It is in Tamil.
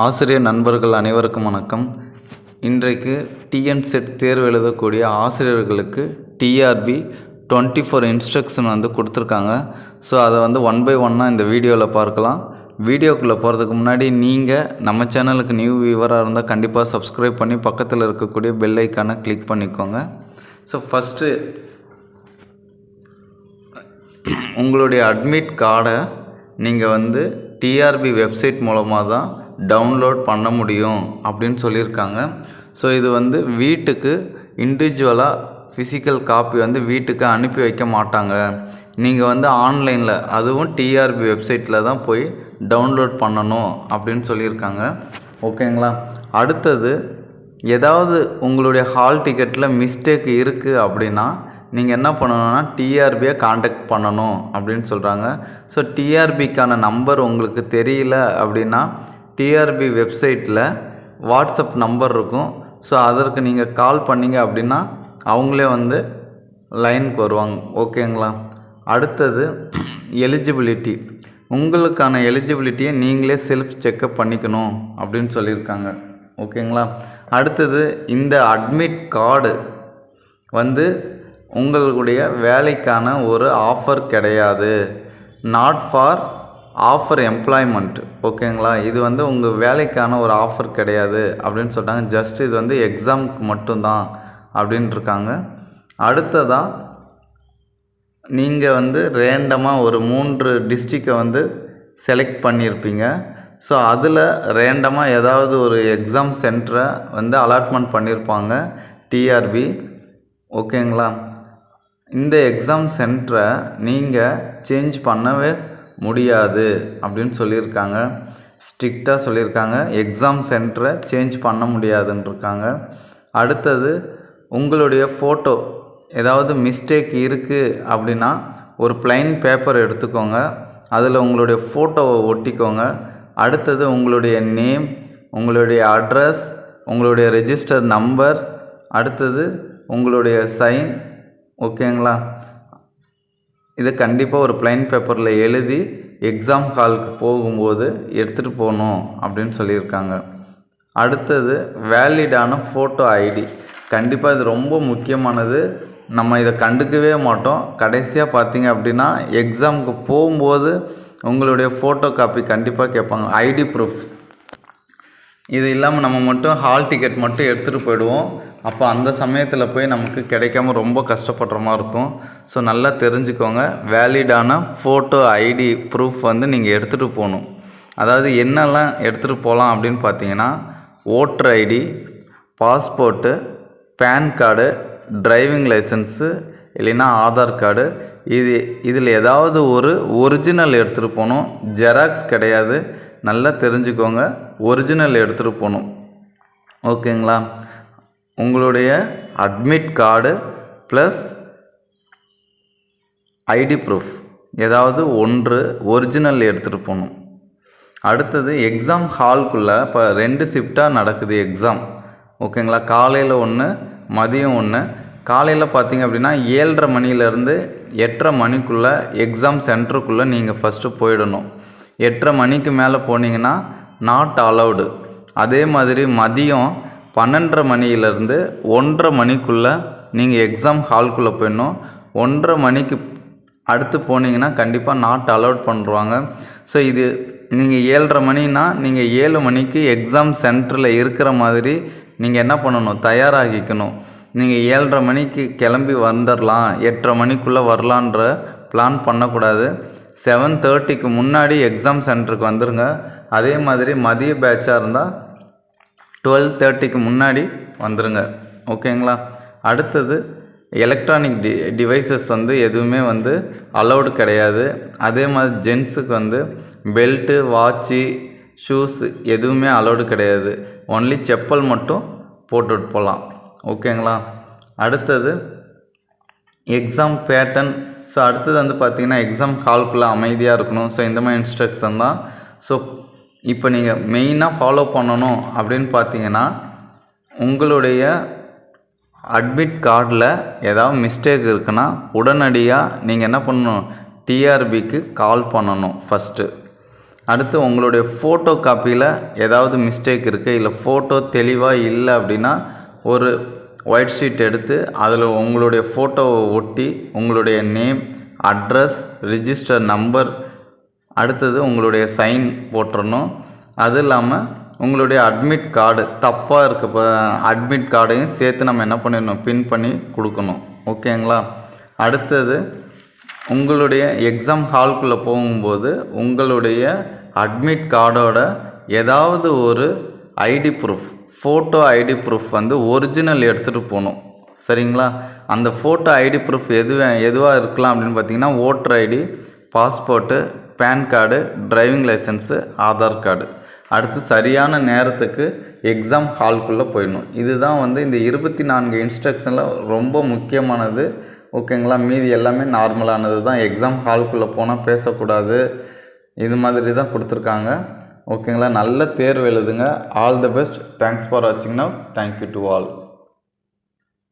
ஆசிரியர் நண்பர்கள் அனைவருக்கும் வணக்கம். இன்றைக்கு டிஎன் செட் தேர்வு எழுதக்கூடிய ஆசிரியர்களுக்கு டிஆர்பி டுவெண்ட்டி ஃபோர் இன்ஸ்ட்ரக்ஷன் வந்து கொடுத்துருக்காங்க. ஸோ அதை வந்து ஒன் பை ஒன்னாக இந்த வீடியோவில் பார்க்கலாம். வீடியோக்குள்ளே போகிறதுக்கு முன்னாடி நீங்கள் நம்ம சேனலுக்கு நியூ வியூவராக இருந்தால் கண்டிப்பாக சப்ஸ்கிரைப் பண்ணி பக்கத்தில் இருக்கக்கூடிய பெல் ஐக்கானை கிளிக் பண்ணிக்கோங்க. ஸோ ஃபஸ்ட்டு உங்களுடைய அட்மிட் கார்டை நீங்கள் வந்து டிஆர்பி வெப்சைட் மூலமாக தான் டவுன்லோட் பண்ண முடியும் அப்படின்னு சொல்லியிருக்காங்க. ஸோ இது வந்து வீட்டுக்கு இண்டிவிஜுவலாக ஃபிசிக்கல் காப்பி வந்து வீட்டுக்கு அனுப்பி வைக்க மாட்டாங்க. நீங்கள் வந்து ஆன்லைனில் அதுவும் டிஆர்பி வெப்சைட்டில் தான் போய் டவுன்லோட் பண்ணணும் அப்படின்னு சொல்லியிருக்காங்க. ஓகேங்களா அடுத்தது ஏதாவது உங்களுடைய ஹால் டிக்கெட்டில் மிஸ்டேக் இருக்குது அப்படின்னா நீங்கள் என்ன பண்ணணும்னா டிஆர்பியை காண்டாக்ட் பண்ணணும் அப்படின்னு சொல்கிறாங்க ஸோ டிஆர்பிக்கான நம்பர் உங்களுக்கு தெரியல அப்படின்னா டிஆர்பி வெப்சைட்டில் வாட்ஸ்அப் நம்பர் இருக்கும். ஸோ அதற்கு நீங்கள் கால் பண்ணீங்க அப்படின்னா அவங்களே வந்து லைனுக்கு வருவாங்க. ஓகேங்களா அடுத்தது எலிஜிபிலிட்டி உங்களுக்கான எலிஜிபிலிட்டியை நீங்களே செல்ஃப் செக்கப் பண்ணிக்கணும் அப்படின்னு சொல்லியிருக்காங்க. ஓகேங்களா அடுத்தது இந்த அட்மிட் கார்டு வந்து உங்களுடைய வேலைக்கான ஒரு ஆஃபர் கிடையாது. நாட் ஃபார் ஆஃபர் எம்ப்ளாய்மெண்ட் ஓகேங்களா இது வந்து உங்கள் வேலைக்கான ஒரு ஆஃபர் கிடையாது அப்படின்னு சொல்லிட்டாங்க. ஜஸ்ட் இது வந்து எக்ஸாமுக்கு மட்டும்தான் அப்படின்ட்டு இருக்காங்க அடுத்ததாக நீங்கள் வந்து ரேண்டமாக ஒரு மூன்று டிஸ்ட்ரிக்கை வந்து செலக்ட் பண்ணியிருப்பீங்க ஸோ அதில் ரேண்டமாக ஏதாவது ஒரு எக்ஸாம் சென்டரை வந்து அலாட்மெண்ட் பண்ணியிருப்பாங்க டிஆர்பி ஓகேங்களா இந்த எக்ஸாம் சென்டரை நீங்கள் சேஞ்ச் பண்ணவே முடியாது அப்படின்னு சொல்லியிருக்காங்க. ஸ்ட்ரிக்டாக சொல்லியிருக்காங்க. எக்ஸாம் சென்டரை சேஞ்ச் பண்ண முடியாதுன்ட்ருக்காங்க அடுத்தது உங்களுடைய ஃபோட்டோ ஏதாவது மிஸ்டேக் இருக்குது அப்படின்னா ஒரு பிளைன் பேப்பர் எடுத்துக்கோங்க. அதில் உங்களுடைய ஃபோட்டோவை ஒட்டிக்கோங்க. அடுத்தது உங்களுடைய நேம் உங்களுடைய அட்ரஸ் உங்களுடைய ரெஜிஸ்டர் நம்பர் அடுத்தது உங்களுடைய சைன் ஓகேங்களா இதை கண்டிப்பாக ஒரு பிளைன் பேப்பரில் எழுதி எக்ஸாம் ஹாலுக்கு போகும்போது எடுத்துகிட்டு போகணும் அப்படின்னு சொல்லியிருக்காங்க. அடுத்தது வேலிடான ஃபோட்டோ ஐடி கண்டிப்பாக இது ரொம்ப முக்கியமானது. நம்ம இதை கண்டுக்கவே மாட்டோம். கடைசியாக பார்த்தீங்க அப்படின்னா எக்ஸாமுக்கு போகும்போது உங்களுடைய ஃபோட்டோ காப்பி கண்டிப்பாக கேட்பாங்க. ஐடி ப்ரூஃப் இது இல்லாமல் நம்ம மட்டும் ஹால் டிக்கெட் மட்டும் எடுத்துகிட்டு போயிடுவோம். அப்போ அந்த சமயத்தில் போய் நமக்கு கிடைக்காம ரொம்ப கஷ்டப்படுற மாதிரி இருக்கும். ஸோ நல்லா தெரிஞ்சுக்கோங்க. வேலிடான ஃபோட்டோ ஐடி ப்ரூஃப் வந்து நீங்கள் எடுத்துகிட்டு போகணும். அதாவது என்னெல்லாம் எடுத்துகிட்டு போகலாம் அப்படின்னு பார்த்தீங்கன்னா voter ID passport PAN card driving licence இல்லைன்னா ஆதார் கார்டு இது இதில் ஏதாவது ஒரு ஒரிஜினல் எடுத்துகிட்டு போகணும். ஜெராக்ஸ் கிடையாது. நல்லா தெரிஞ்சுக்கோங்க. ஒரிஜினல் எடுத்துகிட்டு போகணும். ஓகேங்களா உங்களுடைய admit card plus ID proof ஏதாவது ஒன்று ஒரிஜினல் எடுத்துகிட்டு போகணும். அடுத்தது எக்ஸாம் ஹால்குள்ளே இப்போ ரெண்டு ஷிஃப்டாக நடக்குது எக்ஸாம் ஓகேங்களா காலையில் ஒன்று மதியம் ஒன்று காலையில் பார்த்தீங்க அப்படின்னா ஏழரை மணிலேருந்து எட்டரை மணிக்குள்ளே எக்ஸாம் சென்டருக்குள்ளே நீங்கள் ஃபஸ்ட்டு போயிடணும். எட்டரை மணிக்கு மேலே போனீங்கன்னா நாட் அலவுடு அதே மாதிரி மதியம் பன்னெண்டரை மணியிலேருந்து ஒன்றரை மணிக்குள்ளே நீங்கள் எக்ஸாம் ஹால்குள்ளே போயிடணும். ஒன்றரை மணிக்கு அடுத்து போனீங்கன்னா கண்டிப்பாக நாட் அலோட் பண்ணுவாங்க ஸோ இது நீங்கள் ஏழரை மணினா நீங்கள் ஏழு மணிக்கு எக்ஸாம் சென்டரில் இருக்கிற மாதிரி நீங்கள் என்ன பண்ணணும்? தயாராகிக்கணும். நீங்கள் ஏழரை மணிக்கு கிளம்பி வந்துடலாம் எட்டரை மணிக்குள்ளே வரலான்ற பிளான் பண்ணக்கூடாது. செவன் தேர்ட்டிக்கு முன்னாடி எக்ஸாம் சென்டருக்கு வந்துடுங்க அதே மாதிரி மதிய பேட்சாக இருந்தால் டுவெல் தேர்ட்டிக்கு முன்னாடி வந்துடுங்க ஓகேங்களா? அடுத்தது எலக்ட்ரானிக் டி டிவைசஸ் வந்து எதுவுமே வந்து அலௌடு கிடையாது. அதே மாதிரி ஜென்ஸுக்கு வந்து பெல்ட்டு வாட்சு ஷூஸ் எதுவுமே அலௌடு கிடையாது. ஒன்லி செப்பல் மட்டும் போட்டுட்டு போகலாம் ஓகேங்களா? அடுத்தது எக்ஸாம் பேட்டர்ன் ஸோ அடுத்தது வந்து பார்த்திங்கன்னா எக்ஸாம் ஹால்குள்ளே அமைதியாக இருக்கணும். ஸோ இந்த மாதிரி இன்ஸ்ட்ரக்ஷன் தான். ஸோ இப்போ நீங்கள் மெயினாக ஃபாலோ பண்ணணும் அப்படின்னு பார்த்தீங்கன்னா உங்களுடைய அட்மிட் கார்டில் ஏதாவது மிஸ்டேக் இருக்குன்னா உடனடியாக நீங்கள் என்ன பண்ணணும்? டிஆர்பிக்கு கால் பண்ணணும் ஃபஸ்ட்டு அடுத்து உங்களுடைய ஃபோட்டோ காப்பியில் ஏதாவது மிஸ்டேக் இருக்குது இல்லை ஃபோட்டோ தெளிவாக இல்லை அப்படின்னா ஒரு ஒயிட் ஷீட் எடுத்து அதில் உங்களுடைய ஃபோட்டோவை ஒட்டி உங்களுடைய நேம் அட்ரஸ் ரிஜிஸ்டர் நம்பர் அடுத்தது உங்களுடைய சைன் போட்டுடணும் அது இல்லாமல் உங்களுடைய அட்மிட் கார்டு தப்பாக இருக்க அட்மிட் கார்டையும் சேர்த்து நம்ம என்ன பண்ணிடணும்? பின் பண்ணி கொடுக்கணும். ஓகேங்களா அடுத்தது உங்களுடைய எக்ஸாம் ஹால்குள்ளே போகும்போது உங்களுடைய அட்மிட் கார்டோட ஏதாவது ஒரு ID proof photo ID proof வந்து ஒரிஜினல் எடுத்துகிட்டு போகணும். சரிங்களா? அந்த ஃபோட்டோ ஐடி ப்ரூஃப் எது எதுவாக இருக்கலாம் அப்படின்னு பார்த்தீங்கன்னா voter ID passport PAN card driving licence Aadhaar card அடுத்து சரியான நேரத்துக்கு எக்ஸாம் ஹால்குள்ளே போயிடணும். இதுதான் வந்து இந்த இருபத்தி நான்கு இன்ஸ்ட்ரக்ஷனில் ரொம்ப முக்கியமானது. ஓகேங்களா மீதி எல்லாமே நார்மலானது தான். எக்ஸாம் ஹால்குள்ளே போனால் பேசக்கூடாது. இது மாதிரி தான் கொடுத்துருக்காங்க. ஓகேங்களா நல்ல தேர்வு எழுதுங்க. All the best thanks for வாட்சிங் now thank you to all